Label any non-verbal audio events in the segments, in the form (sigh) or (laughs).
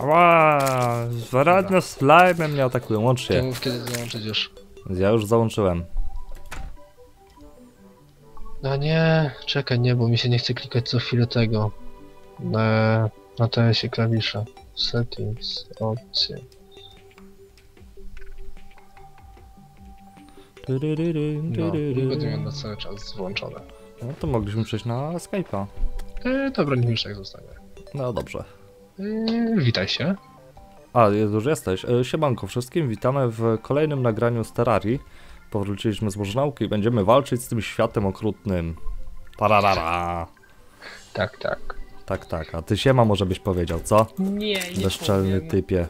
Ła, Zwaradne slime mnie atakują, łącz się. mów kiedy załączyć już. Ja już załączyłem. No nie, czekaj, nie, bo mi się nie chce klikać co chwilę tego. Na, na TS-ie klawisze. Settings, opcje. No, będę miał na cały czas włączone. No to mogliśmy przejść na Skype'a. E, dobra, niech już tak zostanie. No dobrze. E, witaj się. A, już jesteś. E, Siemanko wszystkim, witamy w kolejnym nagraniu z Terrarii. Powróciliśmy z Bożnauki i będziemy walczyć z tym światem okrutnym. Tararara. Tak, tak. Tak, tak. A ty siema może byś powiedział, co? Nie, nie Bezczelny powiem. typie.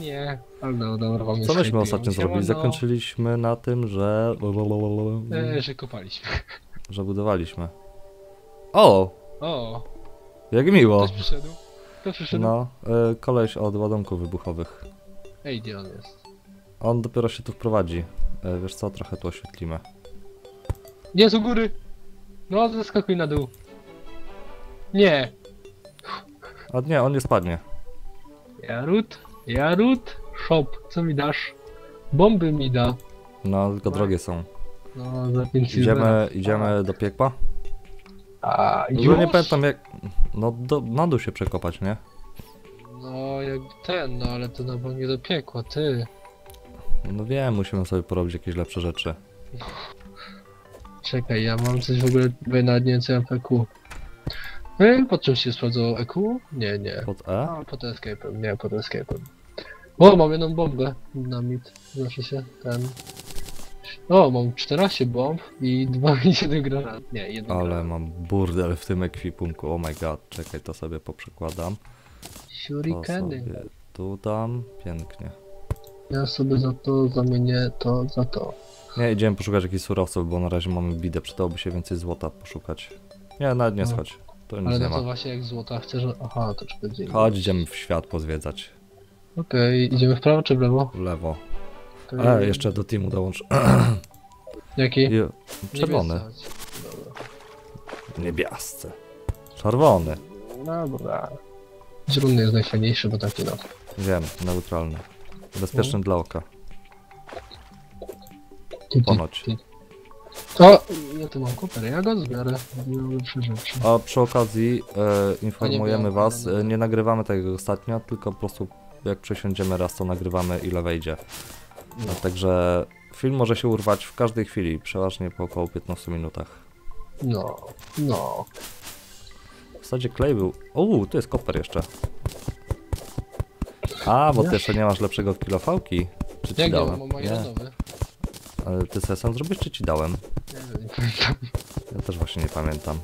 Nie. Ale no, dobra, Co myśmy ostatnio zrobili? Zakończyliśmy na tym, że... E, że kopaliśmy. że budowaliśmy. O! O, Jak miło! ktoś przyszedł? Kto przyszedł? No, y, koleś od ładunków wybuchowych. Ej, gdzie on jest? On dopiero się tu wprowadzi. Y, wiesz co, trochę tu oświetlimy. Nie, z u góry! No, zeskakuj na dół. Nie! A nie, on nie spadnie. Jarut, Jarut, shop, co mi dasz? Bomby mi da. No, tylko drogie są. No, za 5 silvera. Idziemy, idziemy do piekła? A, już? nie pamiętam jak... No, do, na dół się przekopać, nie? No, jak ten, no, ale to na pewno nie do piekła, ty. No wiem, musimy sobie porobić jakieś lepsze rzeczy. Czekaj, ja mam coś w ogóle, bo ja nawet nie wiem co ja PQ. E, pod czym się sprawdzało EQ? Nie, nie. Pod E? A, pod escape'em, nie, pod escape'em. O, mam jedną bombę. Dynamit. Znaczy się ten. O, mam 14 bomb i 2 i 7 granat. Nie, jeden Ale granat. mam burdel w tym ekwipunku, oh my god. Czekaj, to sobie poprzekładam. To Shurikeny. sobie tu dam, pięknie. Ja sobie za to zamienię to za to. Nie, idziemy poszukać jakichś surowców, bo na razie mamy bidę. Przydałoby się więcej złota poszukać. Nie, nawet nie No. schodź. To nic Ale nie to właśnie jak złota chcesz. Aha, to czy będzie. Chodź, idziemy w świat pozwiedzać. Okej, idziemy w prawo czy w lewo? W lewo. E, jeszcze do teamu dołącz. (clears throat) Jaki? Czerwony. Niebiascy. Czerwony. Dobra. Zielony jest najfajniejszy, bo taki no. Wiem, neutralny. Bezpieczny dla oka. Ponoć. O! Ja tu mam koper, ja go zbiorę. A przy okazji e, informujemy miałem, was, e, nie nagrywamy tego jak ostatnio, tylko po prostu jak przesiądziemy raz, to nagrywamy ile wejdzie. No. Także film może się urwać w każdej chwili, przeważnie po około 15 minutach. No, no. W zasadzie klej był... Uuu, tu jest koper jeszcze. A, bo ty jeszcze nie masz lepszego kilofałki. Czy ci Jak nie dałem? mam Nie. iranowy. Ale ty sobie sam zrobisz, czy ci dałem? Nie nie pamiętam. Ja też właśnie nie pamiętam.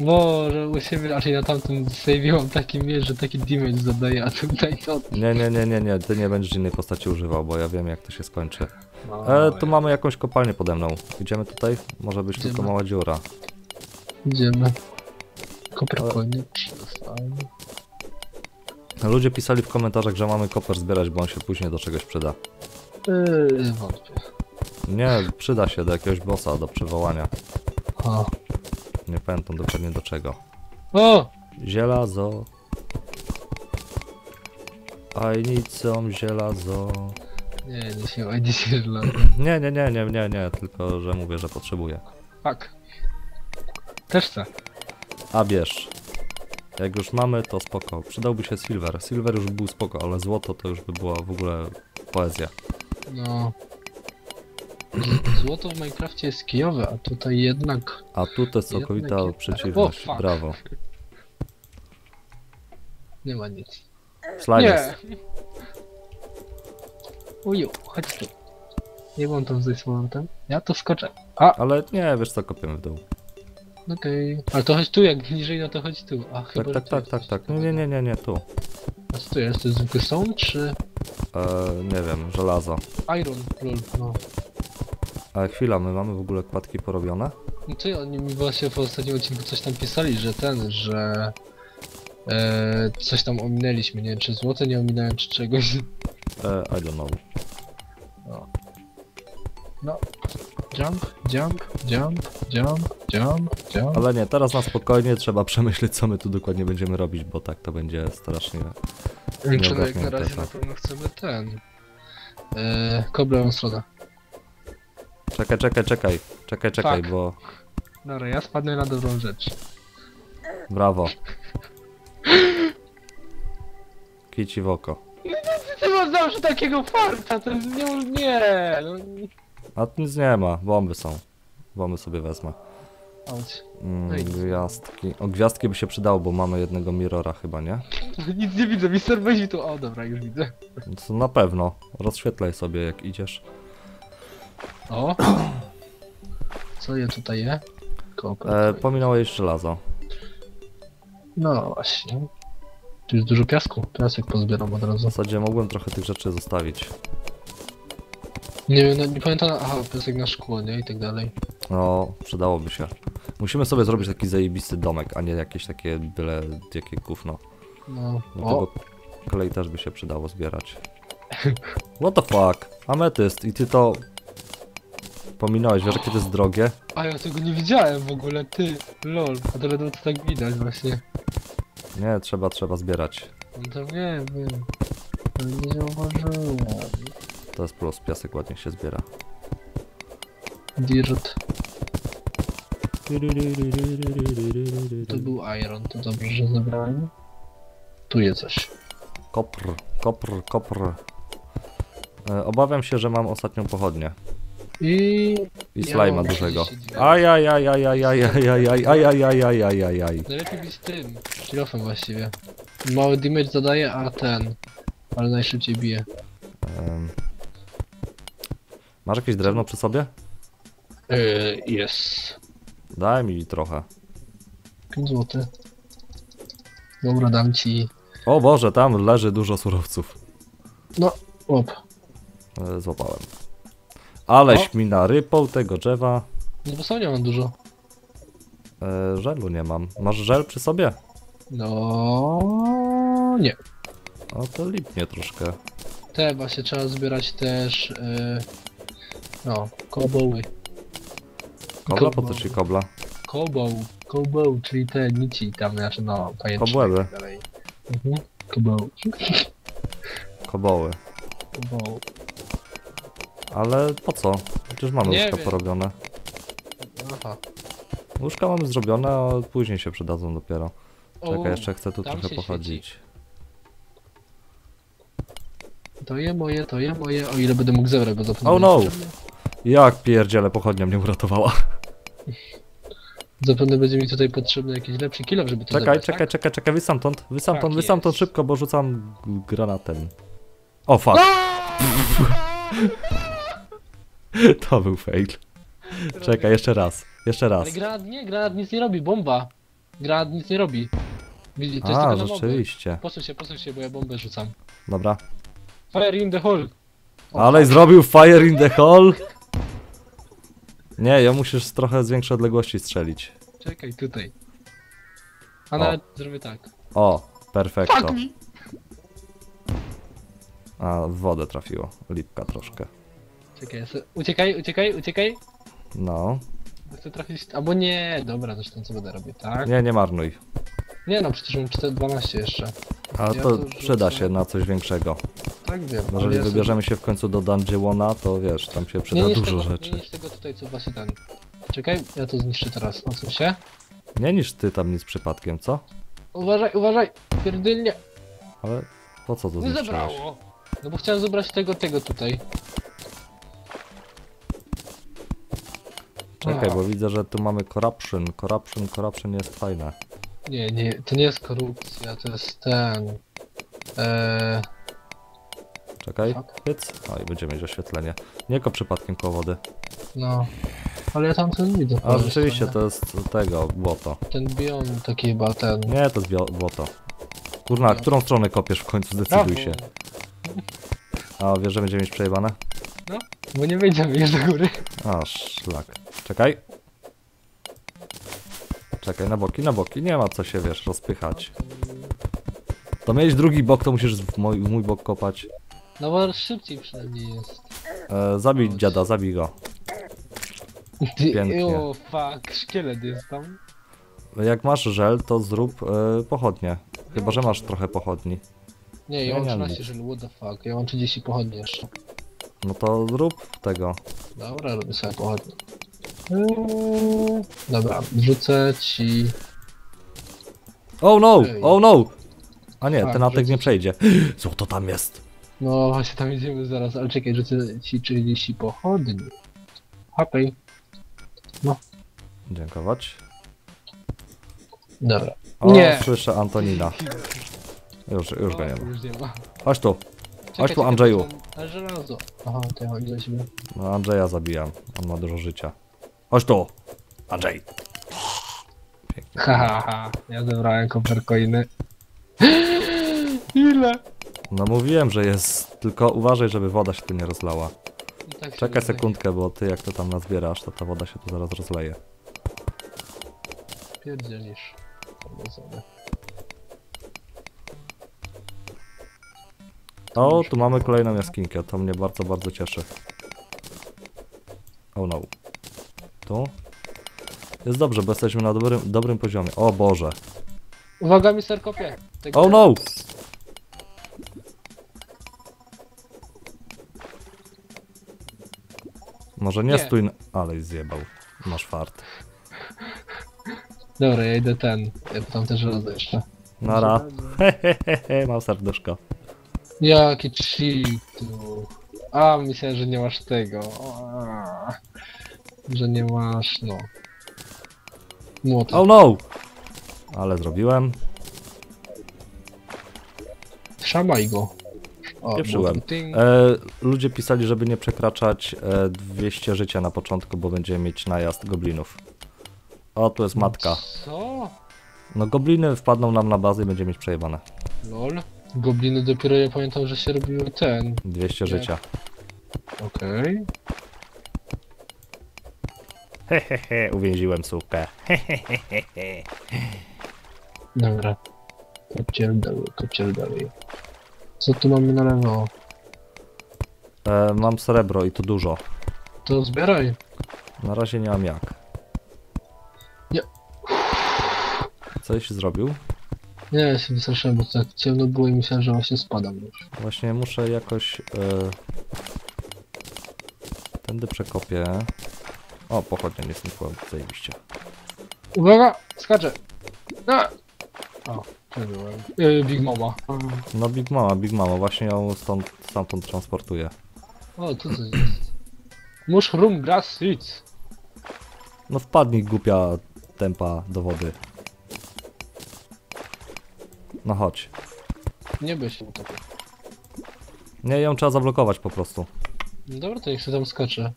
Może u siebie raczej na tamtym save mam taki miecz, że taki damage zadaje, a tutaj to... Nie, nie, nie, nie, nie, ty nie będziesz innej postaci używał, bo ja wiem jak to się skończy. No, E, tu mamy jakąś kopalnię pode mną. Idziemy tutaj? Może być Idziemy. tylko mała dziura. Idziemy. Koper Ale- koniecznie dostałem. Ludzie pisali w komentarzach, że mamy koper zbierać, bo on się później do czegoś przyda. Yy, wątpię. Nie, przyda się do jakiegoś bossa, do przywołania. O! Nie pamiętam dokładnie do czego. O! Zielazo. I need some zielazo. Nie, nie się, źle. (clears throat) Nie, nie, nie, nie, nie, nie, tylko że mówię, że potrzebuję. Fuck. Też chcę. A bierz. Jak już mamy, to spoko. Przydałby się silver. Silver już był spoko, ale złoto to już by była w ogóle poezja. No. Złoto w Minecrafcie jest kijowe, a tutaj jednak... A tu to jest całkowita Jednak- przeciwność. Brawo. Nie ma nic. Nie! Uju, chodź tu. Nie mam tam zejść z momentem. Ja to skoczę. A, Ale nie, wiesz co, kopiemy w dół. okej. Ale to chodź tu, jak niżej, no to chodź tu. A, chyba, Tak, że tak, tak, jest tak, coś tak. Nie, nie, nie, nie, nie, tu. A co to jest? To jest zwykły stone, czy E, nie wiem, żelazo. iron? Lol, no. Ale chwila, my mamy w ogóle kładki porobione? No ty, oni mi właśnie w ostatnim odcinku coś tam pisali, że ten, że... E, coś tam ominęliśmy, nie wiem czy złote nie ominąłem, czy czegoś. E, I don't know. No. No. Jump, jump, jump, jump, jump, jump. Ale nie, teraz na spokojnie trzeba przemyśleć, co my tu dokładnie będziemy robić, bo tak to będzie strasznie Czy jak na razie na pewno chcemy ten. Eee, koblę stronę. Czekaj, czekaj, czekaj. Czekaj, czekaj, Fuck. bo... Dobra, ja spadnę na dobrą rzecz. Brawo. Kici w oko. Ty masz zawsze takiego farta, to jest nie... nie no, A tu nic nie ma, bomby są. Bomby sobie wezmę. chodź. Mm, No gwiazdki. O, gwiazdki by się przydało, bo mamy jednego mirrora chyba, nie? (laughs) Nic nie widzę, mister weź mi tu... O, dobra, już widzę. To na pewno. Rozświetlaj sobie jak idziesz. O! Co je tutaj je? E, pominąłeś żelazo. No właśnie. Tu jest dużo piasku. Piasek pozbieram od W razu. zasadzie mogłem trochę tych rzeczy zostawić. Nie wiem, no, nie pamiętam. Aha, piasek na szkło, nie? I tak dalej. No, przydałoby się. Musimy sobie zrobić taki zajebisty domek, a nie jakieś takie byle jakie gówno. No. Dlatego O! kolei też by się przydało zbierać. What the fuck? Ametyst i ty to... Pominąłeś, wiesz jakie to jest drogie? A ja tego nie widziałem w ogóle, ty. Lol. A to ledwo to tak widać właśnie. Nie, trzeba, trzeba zbierać. No to wiem, wiem. Ale nie zauważyłem. To jest plus, piasek ładnie się zbiera. Dirt. To był iron, to dobrze, że zebrałem. Tu jest coś. Kopr, kopr, kopr. E, obawiam się, że mam ostatnią pochodnię. I... I slajma dużego. 32. Aleś O. mi narypał tego drzewa. No bo sam nie mam dużo. E, żelu nie mam. Masz żel przy sobie? No... Nie. O, to lipnie troszkę. Te właśnie trzeba zbierać też... Yy... No, koboły. Kobla? Po co ci kobla? Koboł. Koboł, czyli te nici tam, znaczy no, pajęczyny Kobłęby. i tak dalej. Mhm. Koboł. Koboły. Koboł. Ale po co? Przecież mamy Nie łóżka wiem. porobione. Aha. Łóżka mamy zrobione, a później się przydadzą dopiero. Czekaj, O, jeszcze chcę tu tam trochę się pochodzić. To je moje, to je moje, o ile będę mógł zebrać, bo zapewne... Oh no! Jak pierdziele, pochodnia mnie uratowała. (laughs) Zapewne będzie mi tutaj potrzebny jakiś lepszy kill, żeby to Czekaj, zebrać, czekaj, tak? czekaj, czekaj, wy stamtąd, wy stamtąd, Tak wy stamtąd jest. szybko, bo rzucam granatem. O fuck, (laughs) (laughs) (laughs) to był fail. Czekaj, jeszcze raz, jeszcze raz. Ale granat nie, granat nic nie robi, bomba. Granat nic nie robi. Widzi, to jest A, tylko rzeczywiście. Posuń się, posuń się, bo ja bombę rzucam. Dobra. Fire in the hole. O, Ale zrobił fire in the hole. Nie, ja musisz trochę z większej odległości strzelić. Czekaj, tutaj. A O. nawet zrobię tak. O, perfekto. Fuck me! A, w wodę trafiło. Lipka troszkę. Czekaj, ja se... uciekaj, uciekaj, uciekaj. No. Chcę trafić, albo nie, dobra, zresztą co będę robić, tak? Nie, nie marnuj. Nie no, przecież mam 4, 12 jeszcze. Ale Ja to to przyda się na coś większego. Tak wiem. Jeżeli ja sobie- wybierzemy się w końcu do Dungeona, to wiesz, tam się przyda nie niszcz dużo tego, rzeczy. Nie niszcz tego tutaj, co właśnie ten. Czekaj, ja to zniszczę teraz, odsuń się. Nie niż ty tam nic przypadkiem, co? Uważaj, uważaj, pierdylnie. Ale po co to Nie zniszczyłeś? zabrało. No bo chciałem zebrać tego, tego tutaj. Czekaj, A. bo widzę, że tu mamy corruption. Corruption, corruption jest fajne. Nie, nie, to nie jest korupcja, to jest ten... Eee, Czekaj, Fuck. pyc. O, i będziemy mieć oświetlenie. Nie ko przypadkiem koło wody. no... Ale ja tam coś nie widzę. A rzeczywiście to jest tego, błoto. Ten biom taki chyba ten... Nie, to jest bio- błoto. Kurna, No. którą stronę kopiesz w końcu, zdecyduj się. A wiesz, że będziemy mieć przejebane? Bo nie wejdziemy już do góry. A, szlak. Czekaj. Czekaj, na boki, na boki. Nie ma co się, wiesz, rozpychać. To mieć drugi bok, to musisz w mój, w mój bok kopać. No bo szybciej przynajmniej jest. E, zabij dziada, zabij go. Pięknie. O, fuck, szkielet jest tam. Jak masz żel, to zrób e, pochodnie. Chyba, że masz trochę pochodni. Nie, ja mam nie mam 13 nic. żył, what the fuck. Ja mam 30 pochodni jeszcze. No to zrób tego. Dobra, robię sobie pochodnie. Eee, Dobra, wrzucę ci... Oh no! Ej. Oh no! A nie, Tak, ten atek wrzucę nie przejdzie. (gasps) Złoto tam jest. No właśnie tam idziemy zaraz, ale czekaj, rzucę ci 30 pochodni. Okej, Dziękować. dobra. O, Nie. słyszę Antonina. Już, już go nie ma. Już nie ma. Chodź tu. Czekaj, tu, Andrzeju. żelazo. Aha, to ja mam dla siebie. No Andrzeja zabijam. On ma dużo życia. Chodź tu. Andrzej. Pięknie. Ha, ha, ha. Ja zebrałem koperkoiny. (gasps) Ile? No mówiłem, że jest. Tylko uważaj, żeby woda się tu nie rozlała. Tak się Czekaj sekundkę, bo ty jak to tam nazbierasz, to ta woda się tu zaraz rozleje. Pierdzielisz. O, tu mamy kolejną jaskinkę. To mnie bardzo, bardzo cieszy. Oh no. Tu? Jest dobrze, bo jesteśmy na dobrym, dobrym poziomie. O Boże. Uwaga, mister kopie. Tego- Oh no! Może nie, Nie. stój. na- Ale zjebał. Masz fart. Dobra, ja idę ten. Ja tam też żelazo jeszcze. Nara. Hehehe, (laughs) mam serduszko. Jaki cheatu. A, myślałem, że nie masz tego. A, że nie masz, no. Młota. Oh no! Ale zrobiłem. Szamaj go. O, Pieprzyłem. E, ludzie pisali, żeby nie przekraczać e, 200 życia na początku, bo będziemy mieć najazd goblinów. O, tu jest matka. Co? No gobliny wpadną nam na bazę i będziemy mieć przejebane. Lol. Gobliny dopiero ja pamiętam, że się robiły ten. 200 Nie. życia. Okej. Hehehe, uwięziłem sukę. Dobra. Kociel dalej, kociel dalej. Co tu mamy na lewo? E, mam srebro i to dużo. To zbieraj. Na razie nie mam jak. Nie. Coś zrobił? Nie, ja się wystraszyłem, bo tak ciemno było i myślałem, że właśnie spadam już. Właśnie muszę jakoś... E, tędy przekopię. O, pochodnia nie znikła, zajebiście. Uwaga! Skaczę! A! O, przebyłem. Yy, Big Mama. No Big Mama, Big Mama, właśnie ją stąd, stamtąd transportuję. O, tu coś jest. Mushroom grass seeds. No wpadnij głupia tempa do wody. No chodź. Nie by się utopił. Nie, ją trzeba zablokować po prostu. No dobra, to niech się tam skacze.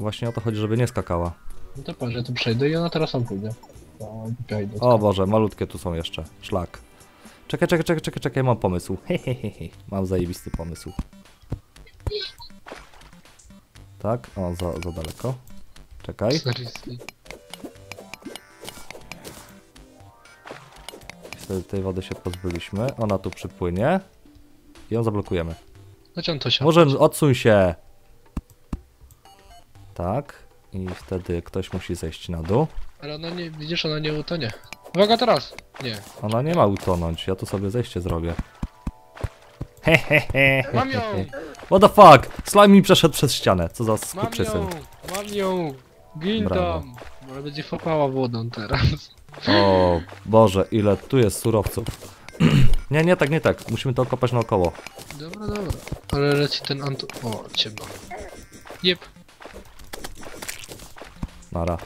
Właśnie o to chodzi, żeby nie skakała. No to patrz, ja tu przejdę i ona teraz sam pójdzie. O, Boże, malutkie tu są jeszcze. Szlak. Czekaj, czekaj, czekaj, czekaj, czekaj, mam pomysł. (laughs) Hehehe, mam zajebisty pomysł. Tak, o, za, za daleko. Czekaj. Wtedy tej wody się pozbyliśmy. Ona tu przypłynie. I ją zablokujemy. Chodź on to się. Może odsuń się. Tak. I wtedy ktoś musi zejść na dół. Ale ona nie, widzisz, ona nie utonie. Uwaga teraz! Nie. Ona nie ma utonąć. Ja tu sobie zejście zrobię. Hehehe. Mam ją! What the fuck? Slime mi przeszedł przez ścianę. Co za Mam skurczysyn. ją! Mam ją! Gin Brawo. tam! Ona będzie fapała wodą teraz. O Boże, ile tu jest surowców. (clears throat) nie, nie tak, nie tak. Musimy to okopać naokoło. Dobra, dobra. Ale leci ten Anto... O, ciemno. Jep. Nara.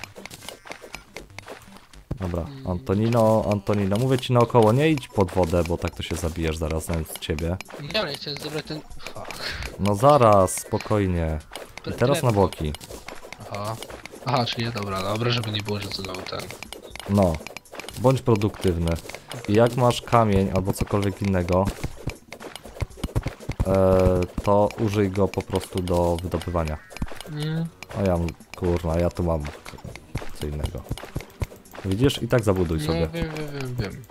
Dobra, Antonino, Antonino, mówię ci naokoło, nie idź pod wodę, bo tak to się zabijesz zaraz, znając ciebie. Nie, ale chciałem zebrać ten... Fuck. No zaraz, spokojnie. I teraz na boki. Aha. Aha, czyli dobra, dobra, żeby nie było, że dał ten. No, bądź produktywny. I jak masz kamień albo cokolwiek innego, e, to użyj go po prostu do wydobywania. Mm. O ja, mam- kurna, ja tu mam co innego. Widzisz? I tak zabuduj No sobie. wiem, wiem, wiem, wiem.